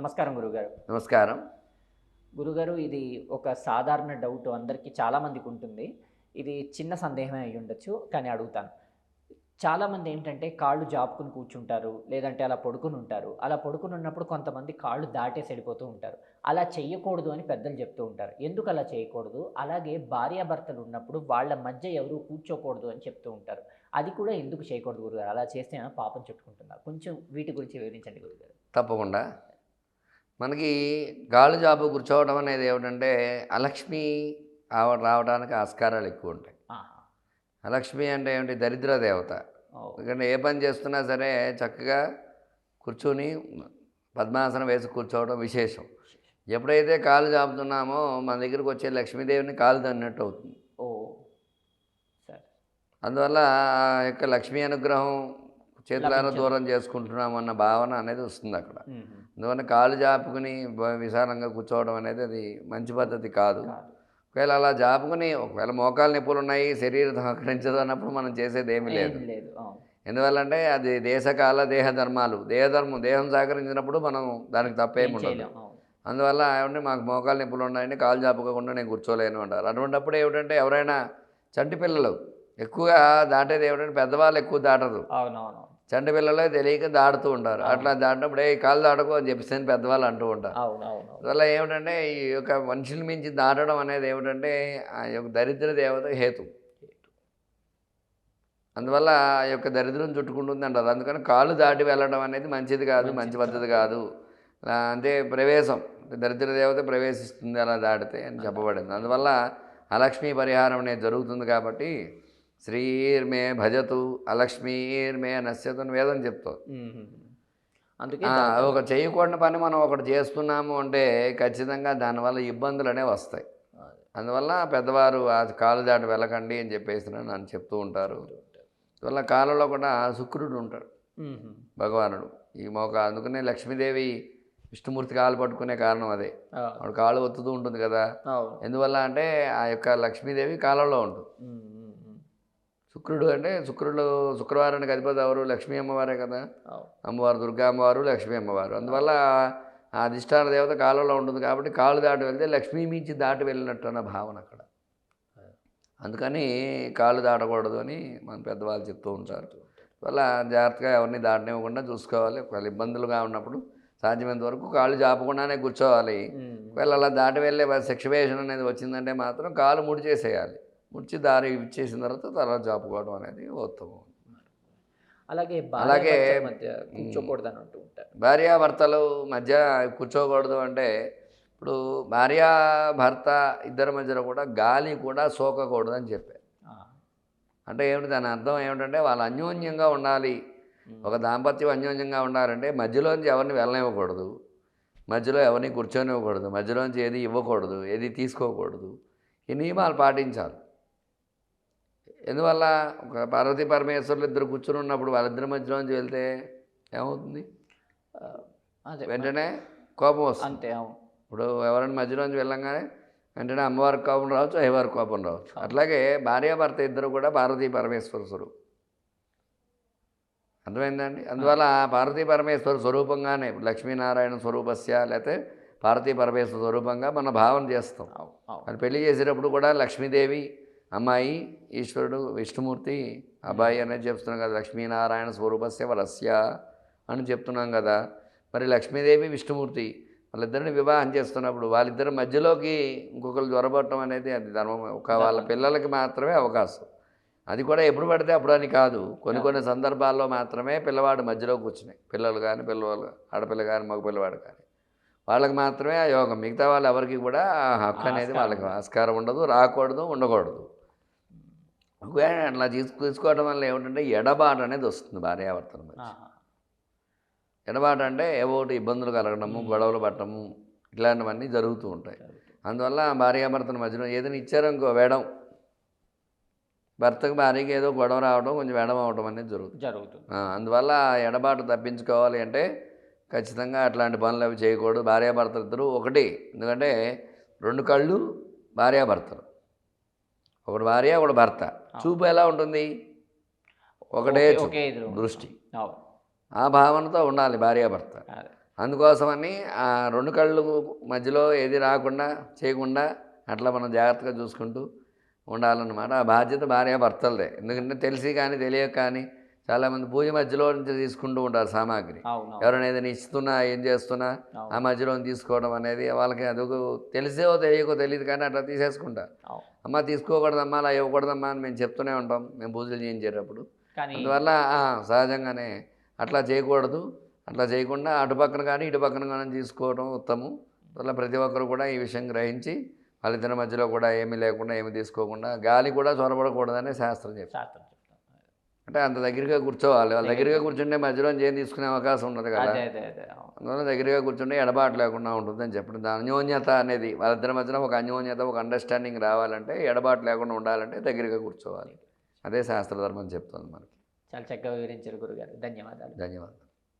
నమస్కారం గురుగారు. నమస్కారం. గురుగారు ఇది ఒక సాధారణ డౌట్ అందరికీ చాలామందికి ఉంటుంది. ఇది చిన్న సందేహమే అయి ఉండొచ్చు కానీ అడుగుతాను. చాలామంది ఏంటంటే కాళ్ళు జాపుకుని కూర్చుంటారు లేదంటే అలా పడుకుని ఉంటారు. అలా పడుకుని ఉన్నప్పుడు కొంతమంది కాళ్ళు దాటేసి వెళ్ళిపోతూ ఉంటారు. అలా చెయ్యకూడదు అని పెద్దలు చెప్తూ ఉంటారు. ఎందుకు అలా చేయకూడదు? అలాగే భార్యాభర్తలు ఉన్నప్పుడు వాళ్ళ మధ్య ఎవరు కూర్చోకూడదు అని చెప్తూ ఉంటారు. అది కూడా ఎందుకు చేయకూడదు గురుగారు? అలా చేస్తే పాపం చుట్టుకుంటున్నారు కొంచెం వీటి గురించి వివరించండి గురుగారు. తప్పకుండా. మనకి గాలి జాబు కూర్చోవడం అనేది ఏమిటంటే అలక్ష్మి ఆవ రావడానికి ఆస్కారాలు ఎక్కువ ఉంటాయి. అలక్ష్మి అంటే ఏమిటి? దరిద్ర దేవత. ఎందుకంటే ఏ పని చేస్తున్నా సరే చక్కగా కూర్చొని పద్మాసనం వేసి కూర్చోవడం విశేషం. ఎప్పుడైతే కాలు జాపుతున్నామో మన దగ్గరికి వచ్చే లక్ష్మీదేవిని కాలు తన్నట్టు అవుతుంది. ఓ. సరే. అందువల్ల ఆ యొక్క లక్ష్మీ అనుగ్రహం చేతులారా. దూరం చేసుకుంటున్నాం అన్న భావన అనేది వస్తుంది అక్కడ. అందువల్ల కాలు జాపుకుని విశాలంగా కూర్చోవడం అనేది అది మంచి పద్ధతి కాదు. ఒకవేళ అలా జాపుకుని ఒకవేళ మోకాలు నొప్పులు ఉన్నాయి శరీరం సహకరించదు అన్నప్పుడు మనం చేసేది ఏమీ లేదు. ఎందువల్లంటే అది దేశకాల దేహ ధర్మాలు. దేహధర్మం దేహం సహకరించినప్పుడు మనం దానికి తప్పేమి ఉండదు. అందువల్ల ఏమంటే మాకు మోకాలు నొప్పులు ఉన్నాయని కాలు జాపుకోకుండా నేను కూర్చోలేను అంటారు. అటువంటిప్పుడు ఏమిటంటే ఎవరైనా చంటి పిల్లలు ఎక్కువగా దాటేది ఏమిటంటే పెద్దవాళ్ళు ఎక్కువ దాటరు. అవునవును. చంటి పిల్లలే తెలియక దాటుతూ ఉంటారు. అట్లా దాటినప్పుడు ఏ కాలు దాటకు అని చెప్పేసి అని పెద్దవాళ్ళు అంటూ ఉంటారు. అందువల్ల ఏమిటంటే ఈ యొక్క మనుషుల మించి దాటడం అనేది ఏమిటంటే ఆ యొక్క దరిద్ర దేవత హేతు. అందువల్ల ఆ యొక్క దరిద్రం చుట్టుకుంటుంది అంటారు అందుకని కాళ్ళు దాటి వెళ్ళడం అనేది మంచిది కాదు మంచి పద్ధతి కాదు. అంటే ప్రవేశం దరిద్ర దేవత ప్రవేశిస్తుంది అలా దాటితే అని చెప్పబడింది. అందువల్ల అలక్ష్మీ పరిహారం అనేది జరుగుతుంది కాబట్టి శ్రీర్మే భజతు అలక్ష్మీర్మే నశ్యతు అని వేదం చెప్తుంది. అందుకే ఒక చేయకూడని పని మనం ఒకటి చేస్తున్నాము అంటే ఖచ్చితంగా దానివల్ల ఇబ్బందులు అనేవి వస్తాయి. అదే. అందువల్ల పెద్దవారు ఆ కాలు దాటి వెళ్ళకండి అని చెప్పేసి నన్ను చెప్తూ ఉంటారు. అందువల్ల కాలంలో కూడా శుక్రుడు ఉంటాడు. భగవానుడు. ఈ మోక అందుకనే లక్ష్మీదేవి విష్ణుమూర్తి కాలు పట్టుకునే కారణం అదే. ఆవిడ కాలు ఒత్తుతూ ఉంటుంది కదా. ఎందువల్ల అంటే ఆ యొక్క లక్ష్మీదేవి కాలంలో ఉంటుంది. శుక్రుడు అంటే శుక్రుడు శుక్రవారానికి అధిపతి ఎవరు? లక్ష్మీ అమ్మవారే కదా. అమ్మవారు దుర్గా అమ్మవారు లక్ష్మీ అమ్మవారు. అందువల్ల ఆ అధిష్టాన దేవత కాలంలో ఉంటుంది కాబట్టి కాలు దాటి వెళ్తే లక్ష్మీ మించి దాటి వెళ్ళినట్టు అన్న భావన అక్కడ. అందుకని కాళ్ళు దాటకూడదు అని మన పెద్దవాళ్ళు చెప్తూ ఉంటారు. వల్ల జాగ్రత్తగా ఎవరిని దాటనివ్వకుండా చూసుకోవాలి. ఒకవేళ ఇబ్బందులుగా ఉన్నప్పుడు సాధ్యమైనంత వరకు కాళ్ళు జాపకుండానే కూర్చోవాలి. ఒకవేళ అలా దాటి వెళ్ళే సిక్చువేషన్ అనేది వచ్చిందంటే మాత్రం కాలు ముడిచేసేయాలి. ముడిచి దారి ఇచ్చేసిన తర్వాత తర్వాత జాపుకోవడం అనేది ఉత్తమం. అలాగే అలాగే, మధ్య కూర్చోకూడదని అంటూ ఉంటారు. భార్యాభర్తలు మధ్య కూర్చోకూడదు అంటే ఇప్పుడు భార్య భర్త ఇద్దరి మధ్యలో కూడా గాలి కూడా సోకకూడదు అని చెప్పారు అంటే ఏమిటి దాని అర్థం ఏమిటంటే వాళ్ళు అన్యోన్యంగా ఉండాలి. ఒక దాంపత్యం అన్యోన్యంగా ఉండాలంటే మధ్యలోంచి ఎవరిని వెళ్ళనివ్వకూడదు. మధ్యలో ఎవరిని కూర్చొనివ్వకూడదు. మధ్యలోంచి ఏది ఇవ్వకూడదు ఏది తీసుకోకూడదు. ఈ నియమాలు పాటించాలి. ఎందువల్ల ఒక పార్వతీ పరమేశ్వరులు ఇద్దరు కూర్చుని ఉన్నప్పుడు వాళ్ళిద్దరి మధ్యలోంచి వెళ్తే ఏమవుతుంది? వెంటనే కోపం వస్తుంది. అంతే అవును. ఇప్పుడు ఎవరైనా మధ్యలోంచి వెళ్ళంగానే వెంటనే అమ్మవారికి కోపం రావచ్చు అయ్యవారికి కోపం రావచ్చు. అట్లాగే భార్యాభర్త ఇద్దరు కూడా పార్వతీ పరమేశ్వర స్వరూపం అర్థమైందండి అందువల్ల పార్వతీ పరమేశ్వర స్వరూపంగానే లక్ష్మీనారాయణ స్వరూపస్య లేకపోతే పార్వతీ పరమేశ్వర స్వరూపంగా మన భావన చేస్తాం. అది పెళ్ళి చేసేటప్పుడు కూడా లక్ష్మీదేవి అమ్మాయి ఈశ్వరుడు విష్ణుమూర్తి అబ్బాయి అనేది చెప్తున్నాం కదా లక్ష్మీనారాయణ స్వరూపస్య వరస్య అని చెప్తున్నాం కదా. మరి లక్ష్మీదేవి విష్ణుమూర్తి వాళ్ళిద్దరిని వివాహం చేస్తున్నప్పుడు వాళ్ళిద్దరి మధ్యలోకి ఇంకొకరు జ్వరపడటం అనేది అది ధర్మం. ఒక వాళ్ళ పిల్లలకి మాత్రమే అవకాశం. అది కూడా ఎప్పుడు పడితే అప్పుడు అని కాదు. కొన్ని కొన్ని సందర్భాల్లో మాత్రమే పిల్లవాడు మధ్యలో కూర్చున్నాయి పిల్లలు కానీ పిల్లవాళ్ళు ఆడపిల్ల కానీ మగ పిల్లవాడు కానీ వాళ్ళకి మాత్రమే ఆ యోగం. మిగతా వాళ్ళు ఎవరికి కూడా ఆ హక్కు అనేది వాళ్ళకి ఆస్కారం ఉండదు రాకూడదు ఉండకూడదు. ఒకవేళ అట్లా తీసు తీసుకోవడం వల్ల ఏమిటంటే ఎడబాటు అనేది వస్తుంది భార్యాభర్తల మధ్య. ఎడబాటు అంటే ఏవో ఒకటి ఇబ్బందులు కలగడము గొడవలు పట్టడము ఇట్లాంటివన్నీ జరుగుతూ ఉంటాయి. అందువల్ల భార్యాభర్తల మధ్యలో ఏదైనా ఇచ్చారనుకో వేడం. భర్తకు భార్యకి ఏదో గొడవ రావడం కొంచెం వేడం అవడం అనేది జరుగుతుంది. జరుగుతుంది. అందువల్ల ఎడబాటు తప్పించుకోవాలి అంటే ఖచ్చితంగా అట్లాంటి పనులు అవి చేయకూడదు. భార్యాభర్తలు ఇద్దరు ఒకటి. ఎందుకంటే రెండు కళ్ళు భార్యాభర్తలు. ఒకడు భార్య ఒకడు భర్త. చూపు ఎలా ఉంటుంది? ఒకటే దృష్టి. ఆ భావనతో ఉండాలి భార్యాభర్త అదే. అందుకోసమని ఆ రెండు కళ్ళు మధ్యలో ఏది రాకుండా చేయకుండా అట్లా మనం జాగ్రత్తగా చూసుకుంటూ ఉండాలన్నమాట. ఆ బాధ్యత భార్య భర్తలదే. ఎందుకంటే తెలిసి కానీ తెలియక కానీ చాలామంది పూజ మధ్యలో నుంచి తీసుకుంటూ ఉంటారు సామాగ్రి. ఎవరైనా ఏదైనా ఇస్తున్నా ఏం చేస్తున్నా ఆ మధ్యలో తీసుకోవడం అనేది వాళ్ళకి అదొక తెలిసో తెలియకో తెలియదు కానీ అట్లా తీసేసుకుంటారు. అమ్మ తీసుకోకూడదమ్మా అలా ఇవ్వకూడదమ్మా అని మేము చెప్తూనే ఉంటాం. మేము పూజలు చేయించేటప్పుడు. అందువల్ల సహజంగానే అట్లా చేయకూడదు. అట్లా చేయకుండా అటు పక్కన కానీ ఇటు పక్కన కానీ తీసుకోవడం ఉత్తమం. అందువల్ల ప్రతి ఒక్కరు కూడా ఈ విషయం గ్రహించి వాళ్ళిద్దరి మధ్యలో కూడా ఏమీ లేకుండా ఏమీ తీసుకోకుండా గాలి కూడా చొరబడకూడదని శాస్త్రం చెప్తారు చెప్తాం అంటే అంత దగ్గరగా కూర్చోవాలి. వాళ్ళ దగ్గరగా కూర్చుంటే మధ్యలో ఏం తీసుకునే అవకాశం ఉండదు కదా. అందువల్ల దగ్గరగా కూర్చుంటే ఎడబాటు లేకుండా ఉంటుందని చెప్పడం. దాని అన్యోన్యత అనేది వాళ్ళిద్దరి మధ్యన ఒక అన్యోన్యత ఒక అండర్స్టాండింగ్ రావాలంటే ఎడబాటు లేకుండా ఉండాలంటే దగ్గరగా కూర్చోవాలి. అదే శాస్త్రధర్మం చెప్తుంది మనకి. చాలా చక్కగా వివరించారు గురుగారు. ధన్యవాదాలు. ధన్యవాదాలు.